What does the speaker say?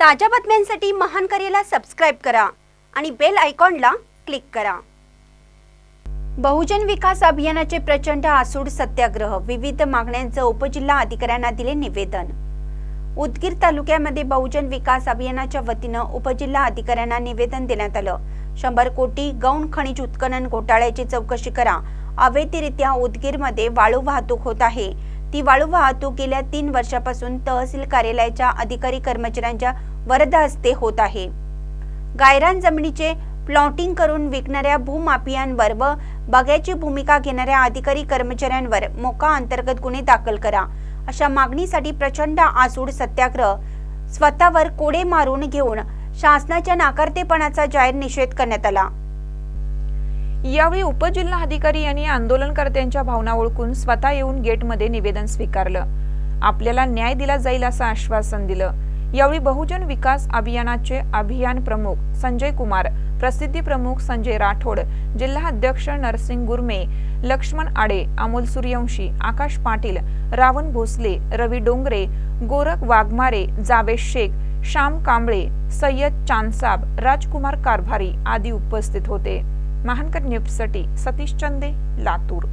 ताज्या बातम्यांसाठी महान करेला सबस्क्राईब करा आणि बेल आयकॉनला क्लिक करा. बहुजन विकास अभियानाचे प्रचंड आसूड सत्याग्रह. विविध मागण्यांचं उपजिल्हा अधिकाऱ्यांना दिले निवेदन. उदगीर तालुक्यामध्ये बहुजन विकास अभियानाच्या वतीनं उपजिल्हा अधिकाऱ्यांना निवेदन देण्यात आलं. शंभर कोटी गौण खनिज उत्खनन घोटाळ्याची चौकशी करा. अवैधरित्या उदगीरमध्ये वाळू वाहतूक होत आहे. ती वाळू वाहतूक गेल्या तीन वर्षापासून तहसील कार्यालयाच्या अधिकारी कर्मचाऱ्यांच्या वरद हस्ते होत आहे. गायरान जमिनीचे प्लॉटिंग करून विकणाऱ्या भूमाफियांवर व बग्याची भूमिका घेणाऱ्या अधिकारी कर्मचाऱ्यांवर मोका अंतर्गत गुन्हे दाखल करा. अशा मागणीसाठी प्रचंड आसूड सत्याग्रह स्वतःवर कोडे मारून घेऊन शासनाच्या नाकारतेपणाचा जाहीर निषेध करण्यात आला. यावेळी उपजिल्हाधिकारी यांनी आंदोलनकर्त्यांच्या भावना ओळखून स्वतः येऊन गेटमध्ये निवेदन स्वीकारलं. आपल्याला न्याय दिला जाईल असं आश्वासन दिलं. यावेळी बहुजन विकास अभियानाचे अभियान प्रमुख संजय कुमार प्रसिद्धी प्रमुख संजय राठोड जिल्हा अध्यक्ष नरसिंग गुरमे लक्ष्मण आडे अमोल सूर्यवंशी आकाश पाटील रावण भोसले रवी डोंगरे गोरख वाघमारे जावेद शेख श्याम कांबळे सय्यद चांदसाब राजकुमार कारभारी आदी उपस्थित होते. महानकर न्यूजसाठी सतीश चंदे लातूर.